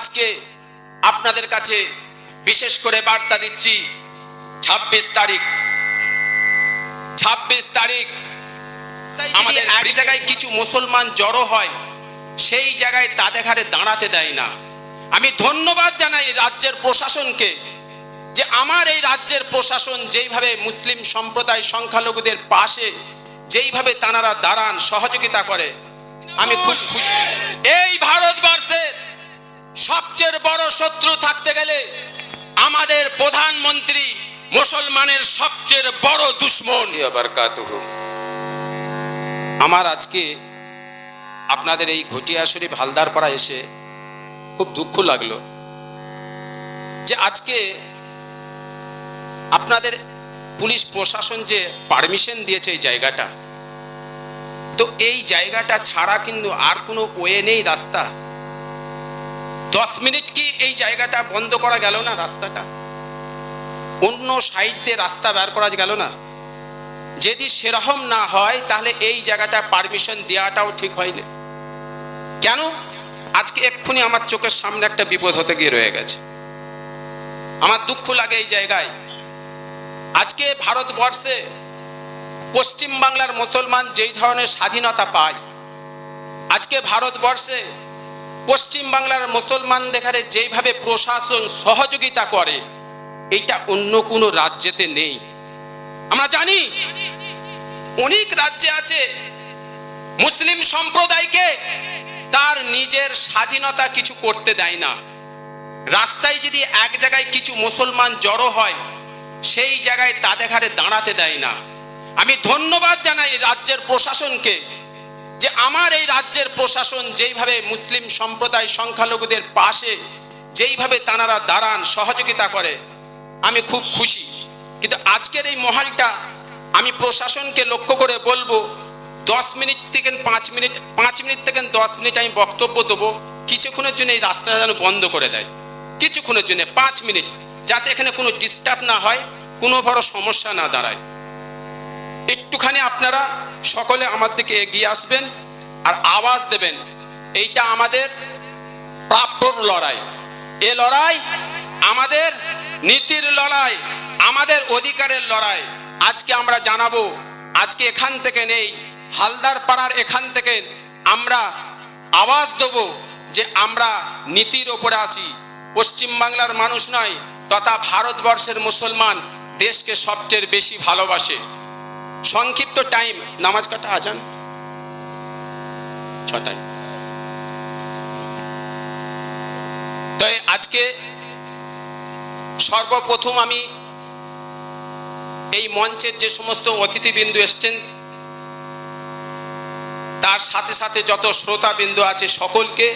আজকে আপনাদের কাছে বিশেষ করে বার্তা দিচ্ছি ছাব্বিশ তারিখ। ছাব্বিশ তারিখ আমাদের এক জায়গায় কিছু মুসলমান জড়ো হয় সেই জায়গায় তাদের ঘাড়ে দাঁড়াতে দেয় না। আমি ধন্যবাদ জানাই রাজ্যের প্রশাসনকে যে আমার এই রাজ্যের প্রশাসন যেইভাবে মুসলিম সম্প্রদায় সংখ্যালঘুদের পাশে যেইভাবে তানারা দাঁড়ান সহযোগিতা করে আমি খুব খুশি। এই ভারতবর্ষের সবচেয়ে বড় শত্রু থাকতে গেলে আমাদের প্রধানমন্ত্রী মুসলমানের সবচেয়ে বড় দুশ্মন। আমার আজকে আপনাদের এই ঘটিয়া শরীফ হালদারপাড়া এসে খুব দুঃখ লাগল যে আজকে আপনাদের পুলিশ প্রশাসন যে পারমিশন দিয়েছে এই জায়গাটা, তো এই জায়গাটা ছাড়া কিন্তু আর কোনো ওয়ে নেই রাস্তা। দশ মিনিট কি এই জায়গাটা বন্ধ করা গেল না রাস্তাটা? অন্য সাইডে রাস্তা বের করা গেল না? যদি সেরকম না হয়, তাহলে এই জায়গাটা পারমিশন দেওয়াটাও ঠিক হয়নি। কেন? আজকে এক্ষুনি আমার চোখের সামনে একটা বিপদ হতে গিয়ে রয়ে গেছে। আমার দুঃখ লাগে এই জায়গায়। আজকে ভারতবর্ষে পশ্চিম বাংলার মুসলমান যেই ধরনের স্বাধীনতা পায়, আজকে ভারতবর্ষে পশ্চিম বাংলার মুসলমানদের ঘরে যেইভাবে প্রশাসন সহযোগিতা করে এটা অন্য কোনো রাজ্যেতে নেই। আমরা জানি অনেক রাজ্যে আছে মুসলিম সম্প্রদায়কে তার নিজের স্বাধীনতা কিছু করতে দেয় না। রাস্তায় যদি এক জায়গায় কিছু মুসলমান জড়ো হয়, সেই জায়গায় তাদের ঘাড়ে দাঁড়াতে দেয় না। আমি ধন্যবাদ জানাই রাজ্যের প্রশাসনকে যে আমার এই রাজ্যের প্রশাসন যেইভাবে মুসলিম সম্প্রদায় সংখ্যালঘুদের পাশে যেইভাবে তানারা দাঁড়ান, সহযোগিতা করে, আমি খুব খুশি। কিন্তু আজকের এই মহালটা আমি প্রশাসনকে লক্ষ্য করে বলব, দশ মিনিট থেকে পাঁচ মিনিট পাঁচ মিনিট থেকে দশ মিনিট আমি বক্তব্য দেবো, কিছুক্ষণের জন্য এই রাস্তাটা যেন বন্ধ করে দেয়। কিছুক্ষণের জন্য, পাঁচ মিনিট, যাতে এখানে কোনো ডিস্টার্ব না হয়, কোনো বড় সমস্যা না দাঁড়ায়। একটুখানি আপনারা সকলে আমার দিকে এগিয়ে আসবেন আর আওয়াজ দেবেন। এইটা আমাদের প্রাপ্যর লড়াই। এ লড়াই আমাদের নীতির লড়াই, আমাদের অধিকারের লড়াই। আজকে আমরা জানাব, আজকে এখান থেকে নেই, হালদার পাড়ার এখান থেকে আমরা আওয়াজ দেব যে আমরা নীতির ওপরে আছি। পশ্চিম বাংলার মানুষ নয়, তথা ভারতবর্ষের মুসলমান দেশকে সবচেয়ে বেশি ভালোবাসে। সংক্ষিপ্ত টাইম নামাজ কাটা, আজান? ছটায়। তাই আজকে সর্বপ্রথম আমি এই মঞ্চের যে সমস্ত অতিথিবৃন্দ এসছেন, তার সাথে সাথে যত শ্রোতাবিন্দু আছে সকলকে,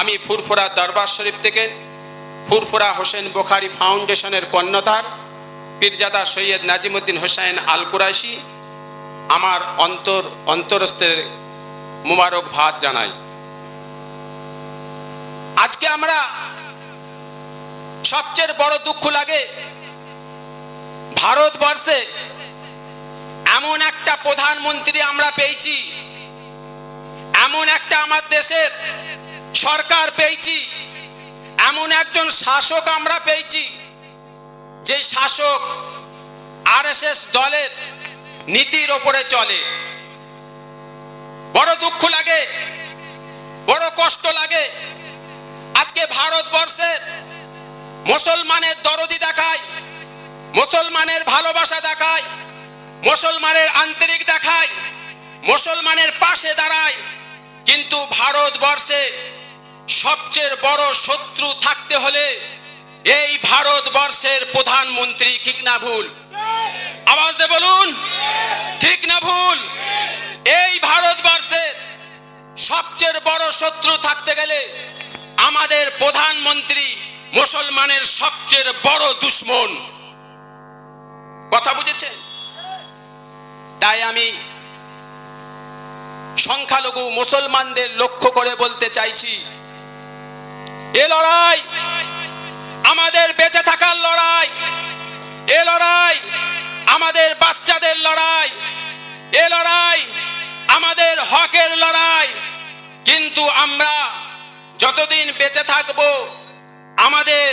আমি ফুরফুরা দরবার শরীফ থেকে ফুরফুরা হোসেন বোখারি ফাউন্ডেশনের কর্ণধার পীরজাদা সৈয়দ নাজিমুদ্দিন হোসেন আল কুরাইশি আমার অন্তর, অন্তরস্থের মুবারক ভাত জানাই। আজকে আমরা সবচেয়ে বড় দুঃখ লাগে ভারতবর্ষে এমন একটা প্রধানমন্ত্রী আমরা পেয়েছি, এমন একটা আমার দেশের সরকার পেয়েছি, এমন একজন শাসক আমরা পেয়েছি যে শাসক আরএসএস দলের নীতির ওপরে চলে। বড় দুঃখ লাগে, বড় কষ্ট লাগে। আজকে ভারতবর্ষের মুসলমানের দরদি দেখায়, মুসলমানের ভালোবাসা দেখায়, মুসলমানের আন্তরিক দেখায়, মুসলমানের পাশে দাঁড়ায়। কিন্তু ভারতবর্ষে সবচেয়ে বড় শত্রু থাকতে হলে এই ভারতবর্ষের প্রধানমন্ত্রী, ঠিক না ভুল? আওয়াজ দিয়ে বলুন। ঠিক না ভুল? এই ভারতবর্ষের সবচেয়ে বড় শত্রু থাকতে গেলে আমাদের প্রধানমন্ত্রী মুসলমানের সবচেয়ে বড় দুশ্মন। কথা বুঝেছেন? তাই আমি সংখ্যালঘু মুসলমানদের লক্ষ্য করে বলতে চাইছি, এ লড়াই আমাদের বেঁচে থাকার লড়াই, এ লড়াই আমাদের বাচ্চাদের লড়াই, এ লড়াই আমাদের হকের লড়াই। কিন্তু আমরা যতদিন বেঁচে থাকব, আমাদের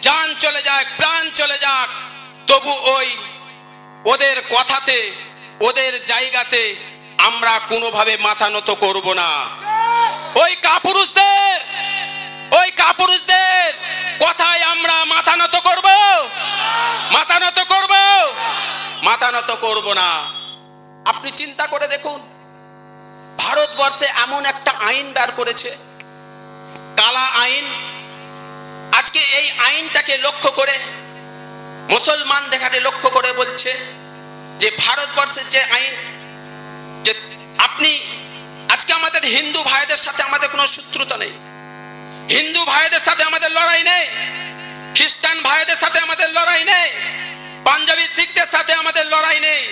যান চলে যাক, প্রাণ চলে যাক, তবু ওই ওদের কথাতে, ওদের জায়গাতে আমরা কোনোভাবে মাথা নত করব না। ওই কাপুরুষদের করব না। আপনি চিন্তা করে দেখুন, ভারতবর্ষে এমন একটা আইন বার করেছে, কালা আইন। আজকে এই আইনটাকে লক্ষ্য করে, মুসলমান দেখাতে লক্ষ্য করে বলছে যে ভারতবর্ষের যে আইন, যে আপনি, আজকে আমাদের হিন্দু ভাইদের সাথে আমাদের কোনো শত্রুতা নেই। হিন্দু ভাইদের সাথে আমাদের লড়াই নেই, খ্রিস্টান ভাইদের সাথে আমাদের লড়াই নেই। পাঞ্জাবি শিখদের সাথে আমাদের লড়াই নেই।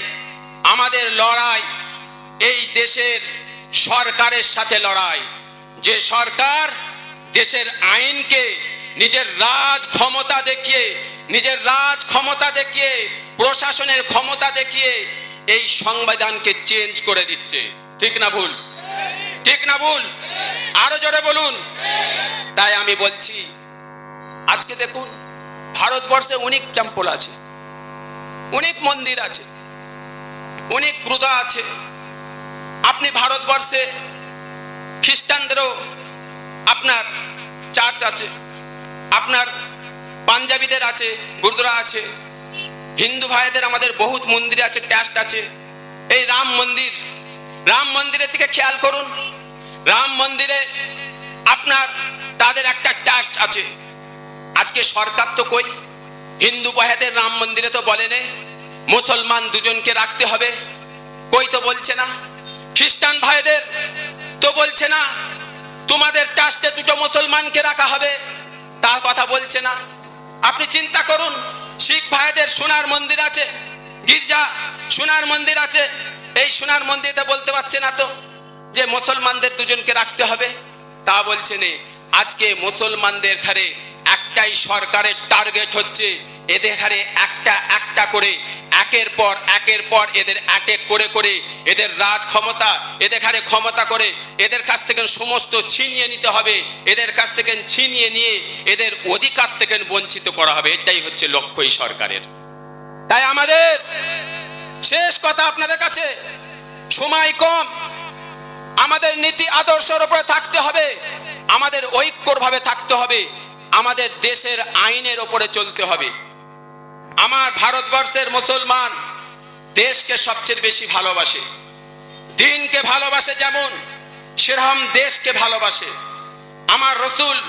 আমাদের লড়াই এই দেশের সরকারের সাথে লড়াই। যে সরকার দেশের আইনকে নিজের রাজ ক্ষমতা দেখিয়ে, নিজের রাজ ক্ষমতা দেখিয়ে, প্রশাসনের ক্ষমতা দেখিয়ে এই সংবিধানকে চেঞ্জ করে দিচ্ছে। ঠিক না ভুল? ঠিক না ভুল? আরও জোরে বলুন। তাই আমি বলছি, আজকে দেখুন, ভারতবর্ষে অনেক টেম্পল আছে। অনেক মন্দির আছে, অনেক ক্রুদা আছে। আপনি ভারতবর্ষে খ্রিস্টানদেরও আপনার চার্চ আছে, আপনার পাঞ্জাবিদের আছে গুরুদ্বারা আছে, হিন্দু ভাইদের আমাদের বহুত মন্দির আছে ট্যাস্ট আছে। এই রাম মন্দির, রাম মন্দিরের দিকে খেয়াল করুন। রাম মন্দিরে আপনার তাদের একটা ট্যাস্ট আছে। আজকে সরকার তো কই? হিন্দু ভাইদের রাম মন্দিরে তো বলে নেই মুসলমান দুজনকে রাখতে হবে। কই তো বলছে না? খ্রিস্টান ভাইদের তো বলছে না, তোমাদের ট্রাস্টে দুটো মুসলমানকে রাখা হবে। তার কথা বলছে না। আপনি চিন্তা করুন, শিখ ভাইদের সোনার মন্দির আছে, গির্জা সোনার মন্দির আছে, এই সোনার মন্দিরে বলতে পারছে না তো, যে মুসলমানদের দুজনকে রাখতে হবে। তা বলছে নে, আজকে মুসলমানদের ঘরে একটাই সরকারের টার্গেট হচ্ছে। এদের ঘরে একটা একটা করে, একের পর একের পর এদের অ্যাটেক করে করে এদের রাজ ক্ষমতা, এদের হারে ক্ষমতা করে এদের কাছ থেকে সমস্ত ছিনিয়ে নিতে হবে। এদের কাছ থেকে ছিনিয়ে নিয়ে এদের অধিকার থেকে বঞ্চিত করা হবে। এটাই হচ্ছে লক্ষ্য এই সরকারের। তাই আমাদের শেষ কথা আপনাদের কাছে। সময় কম। আমাদের নীতি আদর্শের উপরে থাকতে হবে। আমাদের ঐক্যভাবে থাকতে হবে। আমাদের দেশের আইনের ওপরে চলতে হবে। আমার ভারতবর্ষের মুসলমান দেশকে সবচেয়ে বেশি ভালোবাসে। দিনকে ভালোবাসে যেমন, সেরকম দেশকে ভালোবাসে। আমার রসুল,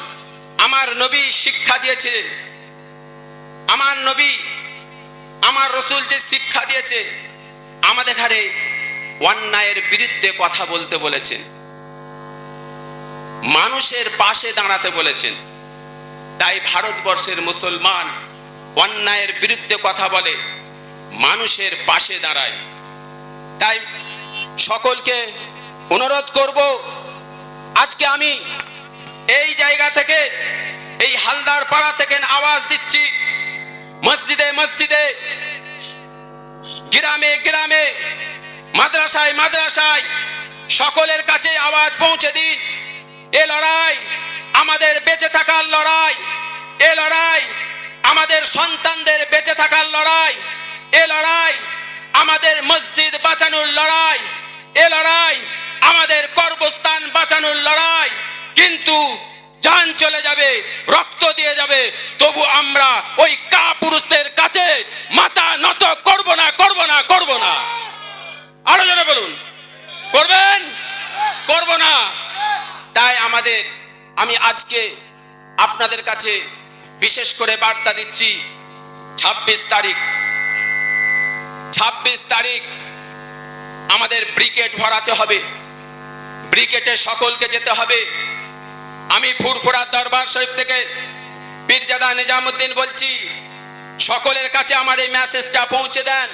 আমার নবী শিক্ষা দিয়েছিলেন। আমার নবী, আমার রসুল যে শিক্ষা দিয়েছে, আমাদের ঘরে অন্যায়ের বিরুদ্ধে কথা বলতে বলেছেন। মানুষের পাশে দাঁড়াতে বলেছেন। তাই ভারতবর্ষের মুসলমান, অন্যায়ের বিরুদ্ধে কথা বলে, মানুষের পাশে দাঁড়ায়। তাই সকলকে অনুরোধ করব, আজকে আমি এই জায়গা থেকে, এই হালদার পাড়া থেকে আওয়াজ দিচ্ছি। মসজিদে মসজিদে, গ্রামে গ্রামে, মাদ্রাসায় মাদ্রাসায়, সকলের কাছে আওয়াজ পৌঁছে দিন। এ লড়াই আমাদের বেঁচে থাকার লড়াই। কাছে বিশেষ করে বার্তা দিচ্ছি, ছাব্বিশ তারিখ। ছাব্বিশ তারিখ আমাদের ব্রিগেড ভরাতে হবে। ব্রিগেডে সকলকে যেতে হবে। আমি ফুরফুরা দরবার শরীফ থেকে পীরজাদা নিজামুদ্দিন বলছি, সকলের কাছে আমার এই মেসেজটা পৌঁছে দেন।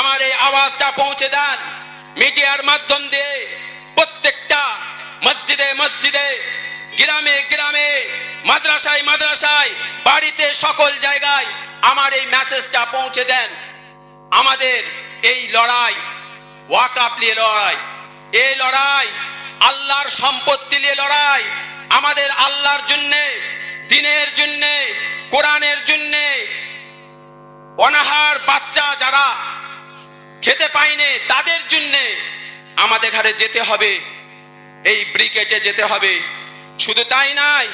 আমার এই আওয়াজটা পৌঁছে দেন। মিডিয়ার মাধ্যম দিয়ে প্রত্যেকটা মসজিদে মসজিদে গ্রামে গ্রামে, মাদ্রাসায় মাদ্রাসায়, বাড়িতে সকল জায়গায় আমার এই মেসেজটা পৌঁছে দেন। আমাদের এই লড়াই ওয়াকাপ নিয়ে লড়াই, এই লড়াই, আল্লাহর সম্পত্তি নিয়ে লড়াই, আমাদের আল্লাহর জন্যে, দিনের জন্যে, কোরআনের জন্যে, অনাহার বাচ্চা যারা খেতে পায়নি, তাদের জন্যে আমাদের ঘরে যেতে হবে, এই ব্রিগেডে যেতে হবে। শুধু তাই নাই,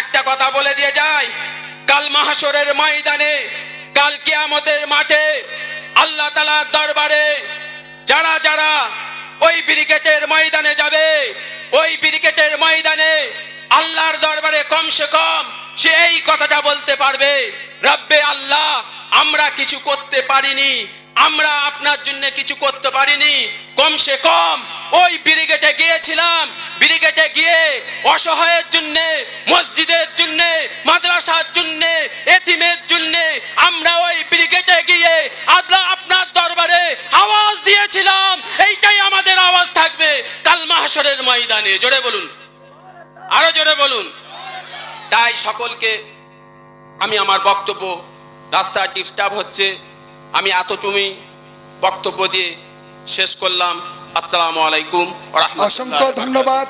একটা কথা বলে দিয়ে যায় কাল মাহাসরের ময়দানে, কাল কিয়ামতের মাঠে, আল্লাহ তালার দরবারে যারা যারা ওই ব্রিগেডের ময়দানে যাবে, ওই ব্রিগেডের ময়দানে আল্লাহর দরবারে কমসে কম সে এই কথাটা বলতে পারবে, রব্বে আল্লাহ, আমরা কিছু করতে পারিনি আমরা আপনার জন্য কিছু করতে পারিনি। কমসে কম ওই ব্রিগেডে গিয়েছিলাম। ব্রিগেডে গিয়ে অসহায়ের জন্য, মসজিদের জন্য, মাদ্রাসার জন্য, এতিমের জন্য আমরা ওই ব্রিগেডে গিয়ে আল্লাহ আপনার দরবারে আওয়াজ দিয়েছিলাম। এইটাই আমাদের আওয়াজ থাকবে কাল মাহাসরের ময়দানে। জোরে বলুন। আরও জোরে বলুন। তাই সকলকে আমি আমার বক্তব্য রাস্তা ডিস্টার্ব হচ্ছে আমি এতটুমি বক্তব্য দিয়ে শেষ করলাম আসসালামু আলাইকুম। অসংখ্য ধন্যবাদ